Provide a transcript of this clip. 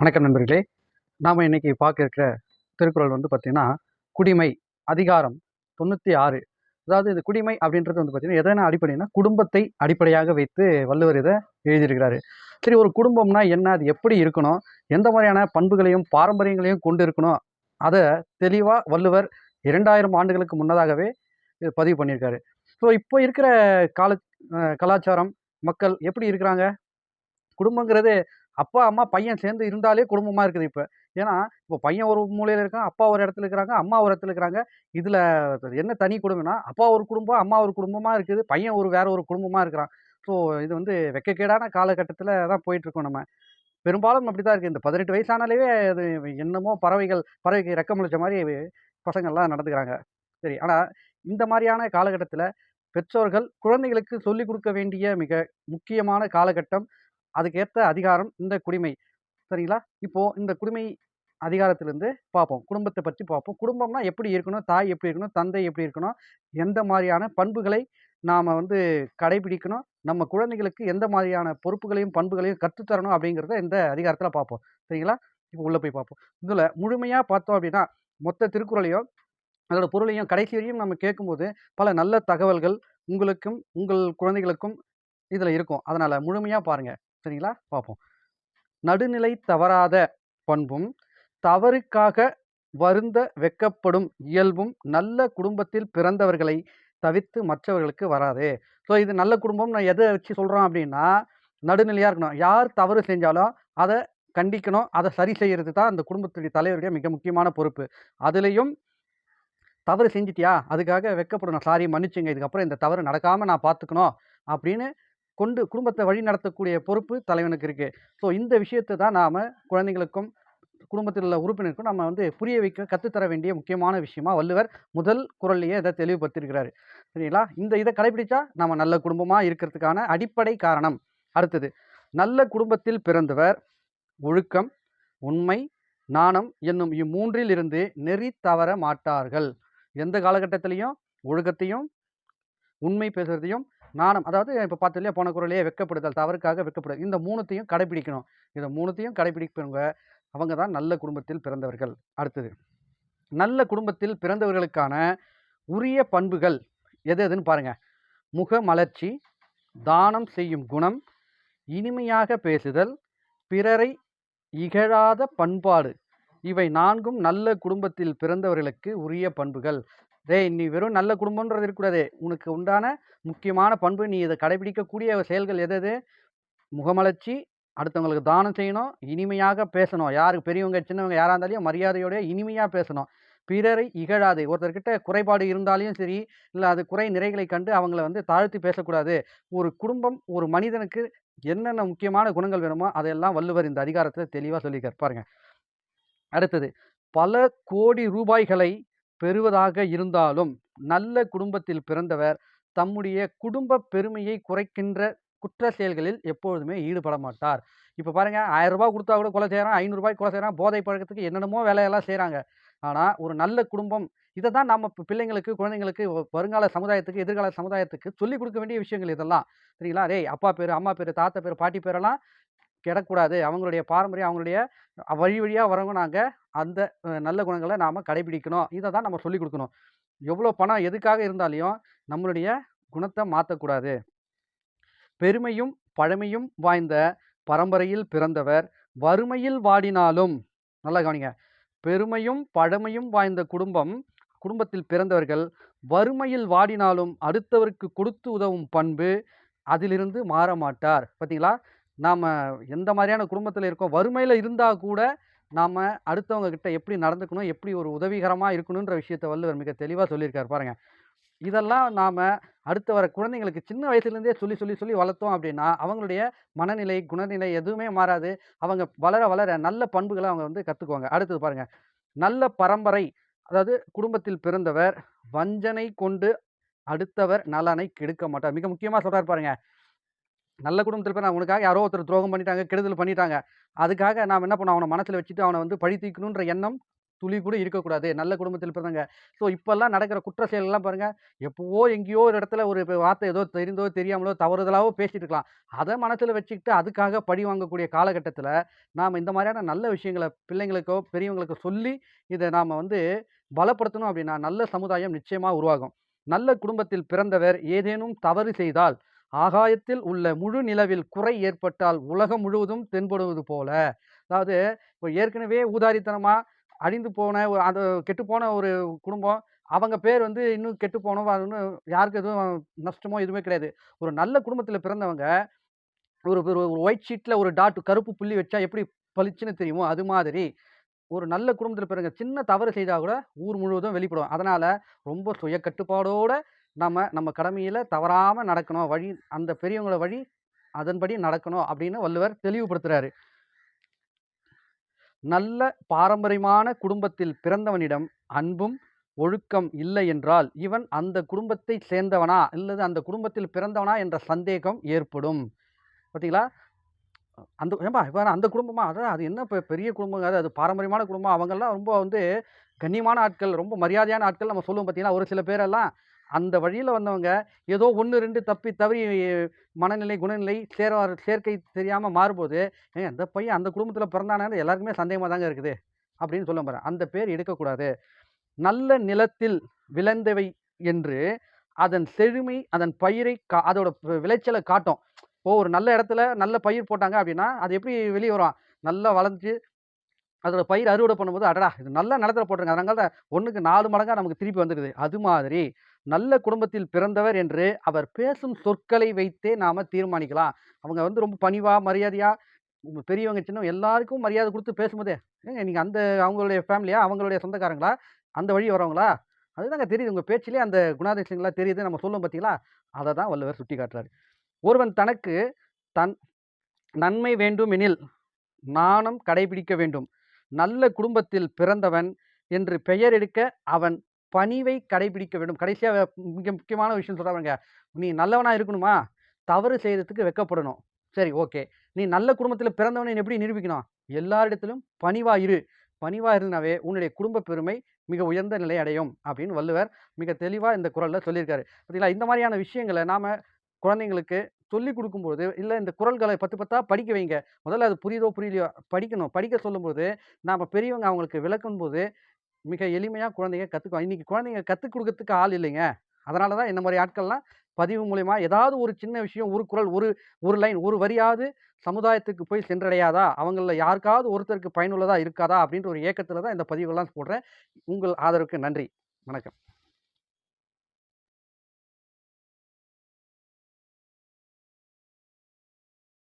வணக்கம் நண்பர்களே. நாம் இன்னைக்கு பார்க்க இருக்கிற திருக்குறள் வந்து பார்த்திங்கன்னா குடிமை அதிகாரம் தொண்ணூற்றி ஆறு. அதாவது இந்த குடிமை அப்படின்றது வந்து பார்த்திங்கன்னா எதனா அடிப்படைனா குடும்பத்தை அடிப்படையாக வைத்து வள்ளுவர் இதை எழுதியிருக்கிறாரு. சரி ஒரு குடும்பம்னா என்ன? அது எப்படி இருக்கணும்? எந்த மாதிரியான பண்புகளையும் பாரம்பரியங்களையும் கொண்டு இருக்கணும் அதை தெளிவாக வள்ளுவர் இரண்டாயிரம் ஆண்டுகளுக்கு முன்னதாகவே பதிவு பண்ணியிருக்காரு. ஸோ இப்போ இருக்கிற கால கலாச்சாரம் மக்கள் எப்படி இருக்கிறாங்க? குடும்பங்கிறது அப்பா அம்மா பையன் சேர்ந்து இருந்தாலே குடும்பமாக இருக்குது இப்போ. ஏன்னா இப்போ பையன் ஒரு மூலையில் இருக்கான் அப்பா ஒரு இடத்துல இருக்கிறாங்க அம்மா ஒரு இடத்துல இருக்கிறாங்க. இதில் என்ன தனி குடும்பம்னா அப்பா ஒரு குடும்பம் அம்மா ஒரு குடும்பமாக இருக்குது பையன் ஒரு வேற ஒரு குடும்பமாக இருக்கிறான். ஸோ இது வந்து வெக்கக்கேடான காலகட்டத்தில் தான் போயிட்டுருக்கோம் நம்ம. பெரும்பாலும் அப்படி தான் இருக்குது இந்த பதினெட்டு வயசானாலே அது என்னமோ பறவைகள் பறவைக்கு ரெக்கமளிச்ச மாதிரி பசங்கள்லாம் நடந்துக்கிறாங்க. சரி ஆனால் இந்த மாதிரியான காலகட்டத்தில் பெற்றோர்கள் குழந்தைகளுக்கு சொல்லிக் கொடுக்க வேண்டிய மிக முக்கியமான காலகட்டம் அதுக்கேற்ற அதிகாரம் இந்த குடிமை. சரிங்களா? இப்போ இந்த குடிமை அதிகாரத்திலிருந்து பார்ப்போம். குடும்பத்தை பற்றி பார்ப்போம். குடும்பம்னா எப்படி இருக்கணும்? தாய் எப்படி இருக்கணும்? தந்தை எப்படி இருக்கணும்? எந்த மாதிரியான பண்புகளை நாம் வந்து கடைபிடிக்கணும்? நம்ம குழந்தைகளுக்கு எந்த மாதிரியான பொறுப்புகளையும் பண்புகளையும் கற்றுத்தரணும் அப்படிங்கிறத இந்த அதிகாரத்தில் பார்ப்போம். சரிங்களா? இப்போ உள்ளே போய் பார்ப்போம். இதில் முழுமையாக பார்த்தோம் அப்படின்னா மொத்த திருக்குறளையும் அதோட பொருளையும் கடைசி வரையும் நம்ம கேட்கும்போது பல நல்ல தகவல்கள் உங்களுக்கும் உங்கள் குழந்தைகளுக்கும் இதில் இருக்கும். அதனால் முழுமையாக பாருங்கள் சரிங்களா? பார்ப்போம். நடுநிலை தவறாத பண்பும் தவறுக்காக வருந்த வெக்கப்படும் இயல்பும் நல்ல குடும்பத்தில் பிறந்தவர்களை தவிர்த்து மற்றவர்களுக்கு வராது. ஸோ இது நல்ல குடும்பம் நான் எதை வச்சு சொல்கிறோம் அப்படின்னா நடுநிலையாக இருக்கணும். யார் தவறு செஞ்சாலும் அதை கண்டிக்கணும். அதை சரி செய்கிறது தான் அந்த குடும்பத்துடைய தலைவருடைய மிக முக்கியமான பொறுப்பு. அதுலேயும் தவறு செஞ்சிட்டியா? அதுக்காக வெக்கப்படணும் சாரி மன்னிச்சுங்க. இதுக்கப்புறம் இந்த தவறு நடக்காமல் நான் பார்த்துக்கணும் அப்படின்னு கொண்டு குடும்பத்தை வழி நடத்தக்கூடிய பொறுப்பு தலைவனுக்கு இருக்குது ஸோ இந்த விஷயத்தை தான் நாம் குழந்தைங்களுக்கும் குடும்பத்தில் உள்ள உறுப்பினருக்கும் நம்ம வந்து புரிய வைக்க கற்றுத்தர வேண்டிய முக்கியமான விஷயமா வள்ளுவர் முதல் குரல்லையே இதை தெளிவுபடுத்தியிருக்கிறாரு. சரிங்களா? இந்த இதை கடைபிடிச்சா நம்ம நல்ல குடும்பமாக இருக்கிறதுக்கான அடிப்படை காரணம் அடுத்தது. நல்ல குடும்பத்தில் பிறந்தவர் ஒழுக்கம் உண்மை நாணம் என்னும் இம்மூன்றில் இருந்து நெறி தவற மாட்டார்கள். எந்த காலகட்டத்திலையும்? ஒழுக்கத்தையும் உண்மை பேசுறதையும் நாணம் அதாவது இப்போ பார்த்து இல்லையா போன குரலையே வெக்கப்படுதல் தவறுக்காக வெக்கப்படுதல் இந்த மூணுத்தையும் கடைபிடிக்கணும் இந்த மூணுத்தையும் கடைபிடிப்பவங்க அவங்க தான் நல்ல குடும்பத்தில் பிறந்தவர்கள். அடுத்தது நல்ல குடும்பத்தில் பிறந்தவர்களுக்கான உரிய பண்புகள் எது எதுன்னு பாருங்கள் முக மலர்ச்சி தானம் செய்யும் குணம் இனிமையாக பேசுதல் பிறரை இகழாத பண்பாடு. இவை நான்கும் நல்ல குடும்பத்தில் பிறந்தவர்களுக்கு உரிய பண்புகள். ரே நீ வெறும் நல்ல குடும்பம்ன்றது இருக்கக்கூடாது. உனக்கு உண்டான முக்கியமான பண்பு நீ இதை கடைபிடிக்கக்கூடிய செயல்கள் எது எது? முகமலர்ச்சி அடுத்தவங்களுக்கு தானம் செய்யணும் இனிமையாக பேசணும். யாருக்கு பெரியவங்க சின்னவங்க யாராக இருந்தாலும் மரியாதையோட இனிமையாக பேசணும். பிறரை இகழாது. ஒருத்தர்கிட்ட குறைபாடு இருந்தாலையும் சரி இல்லை அது குறை நிறைகளை கண்டு அவங்கள வந்து தாழ்த்தி பேசக்கூடாது. ஒரு குடும்பம் ஒரு மனிதனுக்கு என்னென்ன முக்கியமான குணங்கள் வேணுமோ அதையெல்லாம் வள்ளுவர் இந்த அதிகாரத்தில் தெளிவாக சொல்லி கற்பாருங்க அடுத்தது பல கோடி ரூபாய்களை பெறுவதாக இருந்தாலும் நல்ல குடும்பத்தில் பிறந்தவர் தம்முடைய குடும்ப பெருமையை குறைக்கின்ற குற்ற செயல்களில் எப்பொழுதுமே ஈடுபட மாட்டார். இப்போ பாருங்க ஆயிரம் ரூபாய் கொடுத்தா கூட கொலை செய்கிறான் ஐநூறுரூபாய்க்கு கொலை செய்கிறான் போதை பழக்கத்துக்கு என்னென்னமோ வேலையெல்லாம் செய்கிறாங்க ஆனால் ஒரு நல்ல குடும்பம் இதை தான் நம்ம இப்போ பிள்ளைங்களுக்கு குழந்தைங்களுக்கு வருங்கால சமுதாயத்துக்கு எதிர்கால சமுதாயத்துக்கு சொல்லிக் கொடுக்க வேண்டிய விஷயங்கள் இதெல்லாம். சரிங்களா? ரே அப்பா பேர் அம்மா பேர் தாத்தா பேர் பாட்டி பேரெல்லாம் கிடக்கூடாது. அவங்களுடைய பாரம்பரியம் அவங்களுடைய வழி வழியாக வரவங்க நாங்கள் அந்த நல்ல குணங்களை நாம் கடைபிடிக்கணும். இதை தான் நம்ம சொல்லிக் கொடுக்கணும். எவ்வளோ பணம் எதுக்காக இருந்தாலையும் நம்மளுடைய குணத்தை மாற்றக்கூடாது பெருமையும் பழமையும் வாய்ந்த பரம்பரையில் பிறந்தவர் வறுமையில் வாடினாலும் நல்லா கவனிங்க. பெருமையும் பழமையும் வாய்ந்த குடும்பம் குடும்பத்தில் பிறந்தவர்கள் வறுமையில் வாடினாலும் அடுத்தவருக்கு கொடுத்து உதவும் பண்பு அதிலிருந்து மாற மாட்டார். பார்த்தீங்களா நாம் எந்த மாதிரியான குடும்பத்தில் இருக்கோம் வறுமையில் இருந்தால் கூட நாம் அடுத்தவங்க கிட்ட எப்படி நடந்துக்கணும் எப்படி ஒரு உதவிகரமாக இருக்கணுன்ற விஷயத்தை வள்ளுவர் மிக தெளிவாக சொல்லியிருக்கார் பாருங்கள் இதெல்லாம் நாம் அடுத்து வர குழந்தைங்களுக்கு சின்ன வயசுலேருந்தே சொல்லி சொல்லி சொல்லி வளர்த்தோம் அப்படின்னா அவங்களுடைய மனநிலை குணநிலை எதுவுமே மாறாது. அவங்க வளர வளர நல்ல பண்புகளை அவங்க வந்து கற்றுக்குவாங்க அடுத்தது பாருங்கள் நல்ல பரம்பரை அதாவது குடும்பத்தில் பிறந்தவர் வஞ்சனை கொண்டு அடுத்தவர் நலனை கெடுக்க மாட்டார். மிக முக்கியமாக சொல்கிறார் பாருங்கள் நல்ல குடும்பத்தில் பிறந்த உனக்காக யாரோ ஒருத்தர் துரோகம் பண்ணிட்டாங்க கெடுதல் பண்ணிட்டாங்க அதுக்காக நாம் என்ன பண்ணோம் அவனை மனசில் வச்சுட்டு அவனை வந்து பழி தீர்க்கணுன்ற எண்ணம் துளி கூட இருக்கக்கூடாது. நல்ல குடும்பத்தில் பிறந்தவங்க. ஸோ இப்போல்லாம் நடக்கிற குற்ற செயல்கள்லாம் பாருங்கள் எப்போவோ எங்கேயோ ஒரு இடத்துல ஒரு வார்த்தை ஏதோ தெரிந்தோ, தெரியாமலோ, தவறுதலாவோ பேசிட்டு இருக்கலாம். அதை மனசில் வச்சுக்கிட்டு அதுக்காக பழி வாங்கக்கூடிய காலகட்டத்தில் நாம் இந்த மாதிரியான நல்ல விஷயங்கள பிள்ளைங்களுக்கோ, பெரியவங்களுக்கோ சொல்லி, இதை நாம் வந்து பலப்படுத்தணும் அப்படின்னா நல்ல சமுதாயம் நிச்சயமாக உருவாகும். நல்ல குடும்பத்தில் பிறந்தவர் ஏதேனும் தவறு செய்தால், ஆகாயத்தில் உள்ள முழு நிலவில் குறை ஏற்பட்டால் உலகம் முழுவதும் தென்படுவது போல. அதாவது இப்போ ஏற்கனவே ஊதாரித்தனமாக அழிந்து போன ஒரு அது கெட்டுப்போன ஒரு குடும்பம். அவங்க பேர் வந்து இன்னும் கெட்டு போனோம் அது யாருக்கும் எதுவும் நஷ்டமோ எதுவுமே கிடையாது. ஒரு நல்ல குடும்பத்தில் பிறந்தவங்க, ஒரு ஒரு ஒயிட் ஷீட்டில் ஒரு டாட் கருப்பு புள்ளி வச்சா எப்படி பளிச்சுன்னு தெரியுமோ, அது மாதிரி ஒரு நல்ல குடும்பத்தில் பிறங்க சின்ன தவறு செய்தால் கூட ஊர் முழுவதும் வெளிப்படும். அதனால் ரொம்ப சுய கட்டுப்பாடோடு நம்ம நம்ம கடமையில் தவறாமல் நடக்கணும். வழி அந்த பெரியவங்கள வழி அதன்படி நடக்கணும் அப்படின்னு வள்ளுவர் தெளிவுபடுத்துகிறாரு நல்ல பாரம்பரியமான குடும்பத்தில் பிறந்தவனிடம் அன்பும், ஒழுக்கம் இல்லை என்றால், இவன் அந்த குடும்பத்தை சேர்ந்தவனா? அல்லது அந்த குடும்பத்தில் பிறந்தவனா? என்ற சந்தேகம் ஏற்படும். பார்த்தீங்களா? அந்த ஏன்பா இப்போ அந்த குடும்பமாக அதான் அது என்ன இப்போ பெரிய குடும்பங்க. அது பாரம்பரியமான குடும்பம். அவங்கெல்லாம் ரொம்ப வந்து கண்ணியமான ஆட்கள், ரொம்ப மரியாதையான ஆட்கள் நம்ம சொல்லுவோம் பார்த்தீங்கன்னா ஒரு சில பேரெல்லாம் அந்த வழியில் வந்தவங்க, ஏதோ 1, 2 தப்பி தவறி மனநிலை, குணநிலை சேர சேர்க்கை தெரியாமல் மாறும்போது, ஏன் அந்த பையன் அந்த குடும்பத்தில் பிறந்தானான்னு எல்லாருக்குமே சந்தேகமாக தாங்க இருக்குது. அப்படின்னு சொல்ல போகிறேன் அந்த பேர் எடுக்கக்கூடாது. நல்ல நிலத்தில் விளைந்தவை என்று அதன் செழுமை, அதன் பயிரை கா அதோட விளைச்சலை காட்டும். இப்போ ஒரு நல்ல இடத்துல நல்ல பயிர் போட்டாங்க அப்படின்னா அது எப்படி வெளியே வரும்? நல்லா வளர்ந்து அதோட பயிர் அறுவடை பண்ணும்போது, அடடா! இது நல்ல நிலத்தில் போட்டுருங்க அதனால ஒன்றுக்கு நாலு மடங்காக நமக்கு திருப்பி வந்துடுது அது மாதிரி நல்ல குடும்பத்தில் பிறந்தவர் என்று அவர் பேசும் சொற்களை வைத்தே நாம தீர்மானிக்கலாம். அவங்க வந்து ரொம்ப பணிவாக மரியாதையாக பெரியவங்க, சின்னவங்க எல்லாருக்கும் மரியாதை கொடுத்து பேசும்போதே, ஏங்க நீங்கள் அந்த அவங்களுடைய ஃபேமிலியா? அவங்களுடைய சொந்தக்காரங்களா? அந்த வழி வரவங்களா? அதுதாங்க தெரியுது. உங்கள் பேச்சிலே அந்த குணாதிசயங்களாக தெரியுது. நம்ம சொல்லுவோம் பார்த்தீங்களா? அதை தான் வல்லவர் சுட்டி காட்டுறாரு ஒருவன் தனக்கு தன் நன்மை வேண்டுமெனில் நாணம் கடைபிடிக்க வேண்டும். நல்ல குடும்பத்தில் பிறந்தவன் என்று பெயர் எடுக்க அவன் பணிவை கடைபிடிக்க வேண்டும். கடைசியாக மிக முக்கியமான விஷயம் சொல்கிறாங்க நீ நல்லவனாக இருக்கணுமா? தவறு செய்கிறதுக்கு வெக்கப்படணும் சரி ஓகே. நீ நல்ல குடும்பத்தில் பிறந்தவனை எப்படி நிரூபிக்கணும்? எல்லாரிடத்திலும் பணிவா இரு. பணிவா இருந்தாவே உன்னுடைய குடும்ப பெருமை மிக உயர்ந்த நிலை அடையும். அப்படின்னு வள்ளுவர் மிக தெளிவாக இந்த குரலில் சொல்லியிருக்காரு. பார்த்தீங்களா? இந்த மாதிரியான விஷயங்களை நாம் குழந்தைங்களுக்கு சொல்லிக் கொடுக்கும்போது இல்லை இந்த குரல்களை பத்து பத்தா படிக்க வைங்க. முதல்ல அது புரியுதோ, புரியலையோ படிக்கணும். படிக்க சொல்லும்போது, நாம் பெரியவங்க அவங்களுக்கு விளக்கும்போது, மிக எளிமையாக குழந்தைங்க கத்துக்குவாங்க. இன்றைக்கி குழந்தைங்க கற்றுக் கொடுக்கறதுக்கு ஆள் இல்லைங்க. அதனால தான் இந்த மாதிரி ஆட்கள்லாம் பதிவு மூலயமா ஏதாவது ஒரு சின்ன விஷயம், ஒரு குரல் ஒரு ஒரு லைன், ஒரு வரியாவது சமுதாயத்துக்கு போய் சென்றடையாதா? அவங்களில் யாருக்காவது ஒருத்தருக்கு பயனுள்ளதாக இருக்காதா? அப்படின்ற ஒரு ஏக்கத்தில் தான் இந்த பதிவுகள்லாம் போடுறேன். உங்கள் ஆதரவுக்கு நன்றி. வணக்கம்.